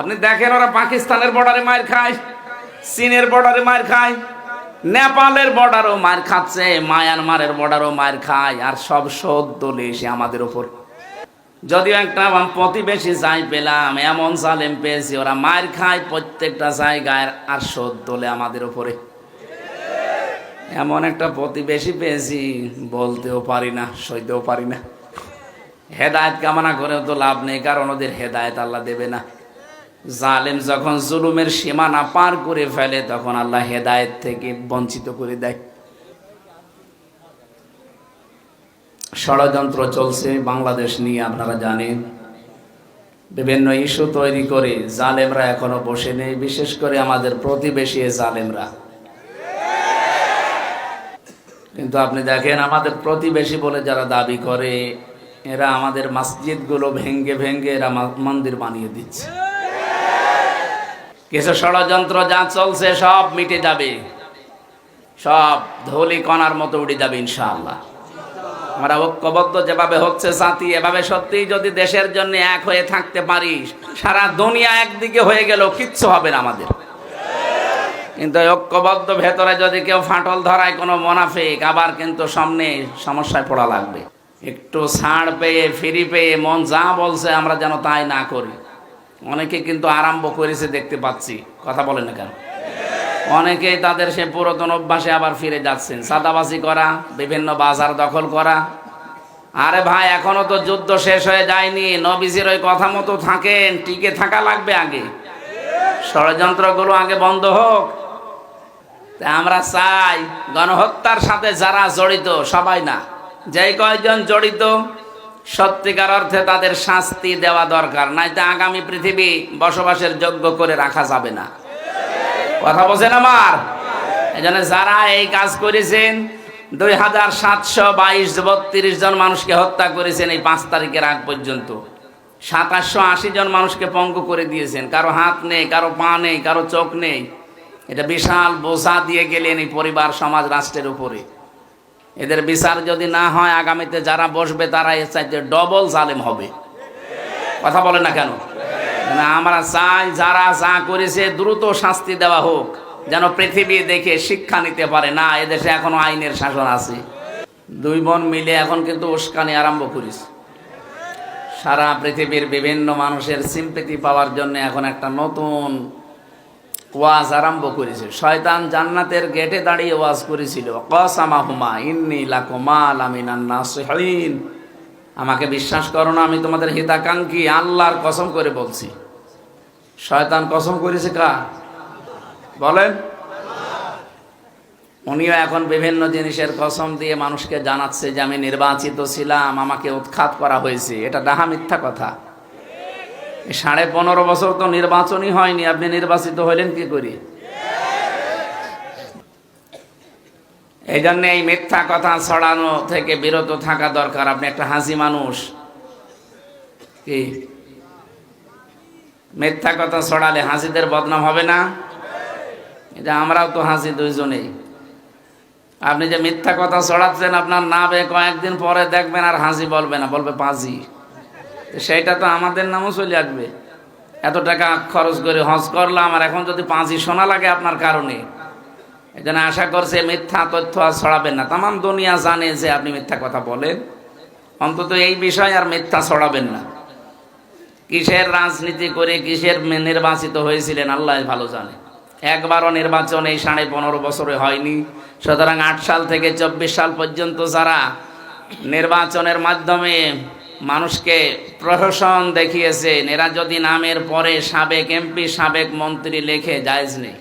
আপনি দেখেন ওরা পাকিস্তানের বর্ডারে মার খায়, চীনের বর্ডারে মার খায়, নেপালের বর্ডারও মার খাচ্ছে, মায়ানমারের বর্ডারও মার খায়, আর সব শোধ দলে এসে আমাদের ওপর যদিও একটা প্রতিবেশী যাই পেলাম, এমন জালেম পেয়েছি, ওরা মার খায় প্রত্যেকটা জায়গায়, আর শোধ তোলে আমাদের ওপরে এমন একটা প্রতিবেশী পেয়েছি, বলতেও পারি না, সইতেও পারি না। হেদায়ত কামনা করেও তো লাভ নেই, কারণ ওদের হেদায়ত আল্লাহ দেবে না। জালেম যখন জুলুমের সীমানা পার করে ফেলে, তখন আল্লাহ হেদায়েত থেকে বঞ্চিত করে দেয়। ষড়যন্ত্র চলছে বাংলাদেশ নিয়ে, আপনারা জানেন। বিভিন্ন ইস্যু তৈরি করে জালেমরা এখনও বসে নেই, বিশেষ করে আমাদের প্রতিবেশী জালেমরা। কিন্তু আপনি দেখেন, আমাদের প্রতিবেশী বলে যারা দাবি করে, এরা আমাদের মসজিদগুলো ভেঙ্গে ভেঙ্গে এরা মন্দির বানিয়ে দিচ্ছে। কিছু ষড়যন্ত্র যা চলছে সব মিটে যাবে। সব ধলি কণার মতো উড়ে যাবে ইনশাআল্লাহ। আমরা ঐক্যবদ্ধ যেভাবে হচ্ছে জাতি এভাবে সত্যিই যদি দেশের জন্য এক হয়ে থাকতে পারি, সারা দুনিয়া একদিকে হয়ে গেল কিচ্ছু হবে না আমাদের। কিন্তু ঐক্যবদ্ধ ভেতরে যদি কেউ ফাটল ধরায় কোনো মোনাফিক, আবার কিন্তু সামনে সমস্যায় পড়া লাগবে। একটু ছাড় পেয়ে, ফিরি পেয়ে, মন যা বলছে আমরা যেন তাই না করি। অনেকে কিন্তু আরম্ভ করেছে দেখতে পাচ্ছি। কথা বলেন না কেন? অনেকেই তাদের সে পুরাতন অভ্যাসে আবার ফিরে যাচ্ছেন। সাদাবাজি করা, বিভিন্ন বাজার দখল করা। আরে ভাই, এখনও তো যুদ্ধ শেষ হয়ে যায়নি। নবীজির ওই কথা মতো থাকেন, টিকে থাকা লাগবে আগে। ষড়যন্ত্রগুলো আগে বন্ধ হোক। আমরা চাই, গণহত্যার সাথে যারা জড়িত, সবাই না। যেই কয়জন জড়িত সত্যিকার অর্থে তাদের শাস্তি দেওয়া দরকার, নাইতে আগামী পৃথিবী বসবাসের যোগ্য করে রাখা যাবে না। কথা বলছেন আমার? এই জন্য যারা এই কাজ করেছেন, দুই হাজার সাতশো বাইশ বত্রিশ জন মানুষকে হত্যা করেছেন এই পাঁচ তারিখের আগ পর্যন্ত। সাতাশশো আশি জন মানুষকে পঙ্গু করে দিয়েছেন। কারও হাত নেই, কারও পা নেই, কারও চোখ নেই। এটা বিশাল বোঝা দিয়ে গেলেন এই পরিবার, সমাজ, রাষ্ট্রের উপরে। এদের বিচার যদি না হয়, আগামীতে যারা বসবে তারা এর চাইতে ডবল জালেম হবে। কথা বলে না কেন? না আমরা চাই যারা যা করেছে দ্রুত শাস্তি দেওয়া হোক, যেন পৃথিবী দেখে শিক্ষা নিতে পারে। না, এদেশে এখনও আইনের শাসন আছে। দুই বোন মিলে এখন কিন্তু উস্কানি আরম্ভ করিস সারা পৃথিবীর বিভিন্ন মানুষের সিম্পেতি পাওয়ার জন্য এখন একটা নতুন ওয়াজ আরম্ভ করেছে। শয়তান জান্নাতের গেটে দাঁড়িয়ে ওয়াজ করেছিল। কসামাহুমা ইন্নি লাকুমা লামিনান নাসিহিন। আমাকে বিশ্বাস করো না, আমি তোমাদের হিতাকাঙ্ক্ষী। আল্লাহর কসম করে বলছি। শয়তান কসম করেছে কার? বলেন। উনিও এখন বিভিন্ন জিনিসের কসম দিয়ে মানুষকে জানাচ্ছে যে আমি নির্বাচিত ছিলাম, আমাকে উৎখাত করা হয়েছে। এটা ডাহা মিথ্যা কথা। সাড়ে পনেরো বছর তো নির্বাচনই হয়নি, আপনি নির্বাচিত হলেন কি করি? এই জন্য এই মিথ্যা কথা ছড়ানো থেকে বিরত থাকা দরকার। আপনি একটা হাসি মানুষ। কি? মিথ্যা কথা ছড়ালে হাসিদের বদনাম হবে না? এটা আমরাও তো হাসি দুইজনেই। আপনি যে মিথ্যা কথা ছড়াচ্ছেন, আপনার নামে কয়েকদিন পরে দেখবেন আর হাসি বলবে না, বলবে পাঁচি সেইটা তো আমাদের নামও চলে আসবে। এত টাকা খরচ করে হজ করলাম, আর এখন যদি পাঁচই সোনা লাগে আপনার কারণে। জন্য আশা করছে মিথ্যা তথ্য আর ছড়াবেন না। তাম দুনিয়া জানে যে আপনি মিথ্যা কথা বলেন। অন্তত এই বিষয় আর মিথ্যা ছড়াবেন না। কিসের রাজনীতি করে কিসের নির্বাচিত হয়েছিলেন আল্লাহ ভালো জানে। একবারও নির্বাচন এই সাড়ে পনেরো বছরে হয়নি। সুতরাং আট সাল থেকে চব্বিশ সাল পর্যন্ত যারা নির্বাচনের মাধ্যমে মানুষকে প্রহসন দেখিয়েছেন এরা নামের পরে সাবেক এমপি সাবেক মন্ত্রী লেখে, জায়জ নেই।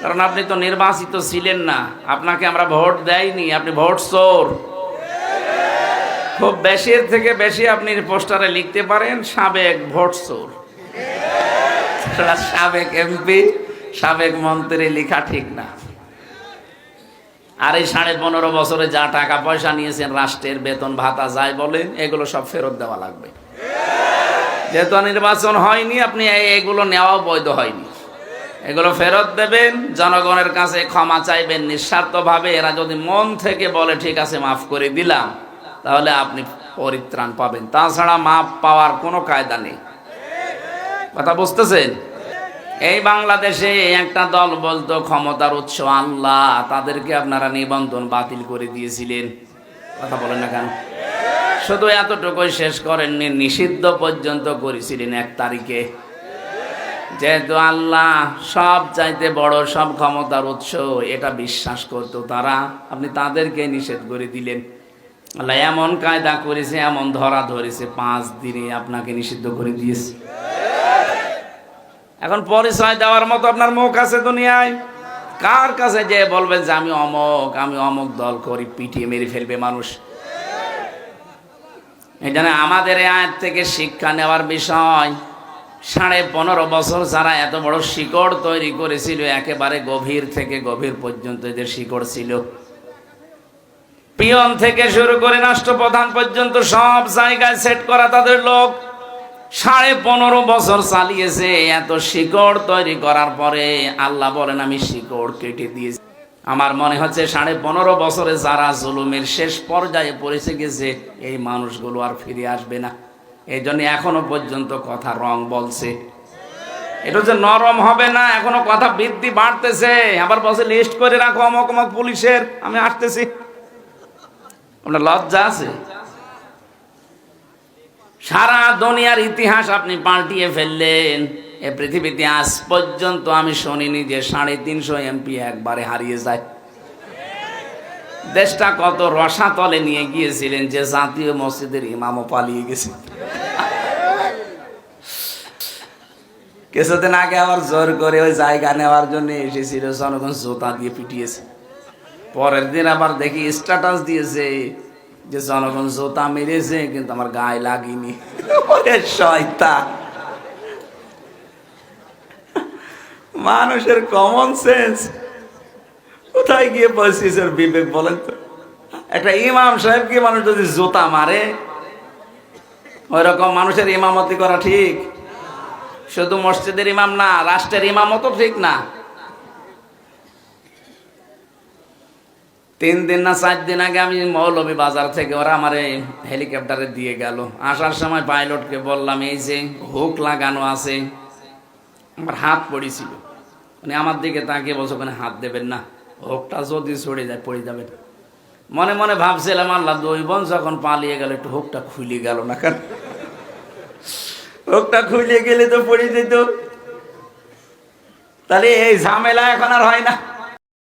কারণ আপনি তো নির্বাচিত ছিলেন না, আপনাকে আমরা ভোট দেয়নি, আপনি ভোট চোর। খুব বেশির থেকে বেশি আপনি পোস্টারে লিখতে পারেন, সাবেক ভোট চোর। সাবেক এমপি সাবেক মন্ত্রী লেখা ঠিক না। আর এই সাড়ে পনেরো বছরে যা টাকা পয়সা নিয়েছেন, রাষ্ট্রের বেতন, ভাতা যায় বলেন, এগুলো সব ফেরত দেওয়া লাগবে। যেহেতু নির্বাচন হয়নি, আপনি এগুলো নেওয়াও বৈধ হয়নি। এগুলো ফেরত দেবেন, জনগণের কাছে ক্ষমা চাইবেন, নিঃস্বার্থভাবে। এরা যদি মন থেকে বলে, ঠিক আছে, মাফ করে দিলাম, তাহলে আপনি পরিত্রাণ পাবেন। তাছাড়া মাপ পাওয়ার কোনো কায়দা নেই। কথা বুঝতেছেন? এই বাংলাদেশে একটা দল বলতো, ক্ষমতার উৎস আল্লাহ। তাদেরকে আপনারা নিবন্ধন বাতিল করে দিয়েছিলেন। কথা বলেন না কেন? শুধু এতটুকুই শেষ করেননি, নিষিদ্ধ পর্যন্ত করেছিলেন এক তারিখে। যেহেতু আল্লাহ সব চাইতে বড়, সব ক্ষমতার উৎস, এটা বিশ্বাস করতো তারা। আপনি তাদেরকে নিষেধ করে দিলেন। আল্লাহ এমন কায়দা করেছে, এমন ধরা ধরেছে, পাঁচ দিনে আপনাকে নিষিদ্ধ করে দিয়েছে। এখন পরিচয় দেওয়ার মতো আপনার মুখ আছে দুনিয়ায়। কার কাছে যে বলবেন যে আমি অমক আমি অমক দল করি, পিটিয়ে মেরে ফেলবে মানুষ। এই জন্য আমাদের আয়ের থেকে শিক্ষা নেওয়ার বিষয়, সাড়ে পনেরো বছর যারা এত বড় শিকড় তৈরি করেছিল, একেবারে গভীর থেকে গভীর পর্যন্ত এদের শিকড় ছিল। পিয়ন থেকে শুরু করে রাষ্ট্রপ্রধান পর্যন্ত সব জায়গায় সেট করা তাদের লোক। সাড়ে পনেরো বছর চালিয়েছে, এত শিকড় তৈরি করার পরে আল্লাহ বলেন, আমি শিকড় কেটে দিয়েছি। আমার মনে হচ্ছে সাড়ে পনেরো বছরে যারা জুলুমের শেষ পর্যায়ে পৌঁছে গেছে, এই মানুষগুলো আর ফিরে আসবে না। এই জন্য এখনও পর্যন্ত কথা রং বলছে। এটা যে নরম হবে না, এখনও কথা বৃদ্ধি বাড়তেছে। আবার বসে লিস্ট করে রাখো অমক অমক পুলিশের। আমি আসতেছি আপনার লজ্জা আছে? সারা দুনিয়ার ইতিহাস আপনি পাল্টিয়ে ফেললেন। এ পৃথিবীতে আজ পর্যন্ত আমি শুনিনি যে সাড়ে তিনশো এমপি একবারে হারিয়ে যায়। দেশটা কত রসাতলে নিয়ে গিয়েছিলেন যে জাতীয় মসজিদের ইমামও পালিয়ে গেছে। কিছুদিন আগে আবার জোর করে ওই জায়গা নেওয়ার জন্য এসেছিল, জনগণ জোতা দিয়ে পিটিয়েছে। পরের দিন আবার দেখি স্ট্যাটাস দিয়েছে যে জনগণ জোতা মেরেছে, কিন্তু আমার গায়ে লাগিনি। ওরে শয়তান। মানুষের কমন সেন্স কোথায় গিয়ে বলছিস বিবেক বলেন তো? একটা ইমাম সাহেবকে মানুষ যদি জোতা মারে? ওই রকম মানুষের ইমামতি করা ঠিক। শুধু মসজিদের ইমাম না, রাষ্ট্রের ইমামতও ঠিক না। তিন দিন না চার দিন আগে আমি মৌলভী বাজার থেকে ওরা আমার এই হেলিকপ্টারে দিয়ে গেল। আসার সময় পাইলটকে বললাম, এই যে হুক লাগানো আছে, আমার হাত পড়েছিল। মানে আমার দিকে তাকিয়ে বলছে, ওখানে হাত দেবেন না, হুকটা যদি ছড়ে যায়, পড়ে যাবে মনে মনে ভাবছিলাম, আল্লাহ, দুই বোন যখন পালিয়ে গেল, একটু হুকটা খুলে গেল না কারণ হুকটা খুলে গেলে তো পড়ে যেত। তাহলে এই ঝামেলা এখন আর হয় না।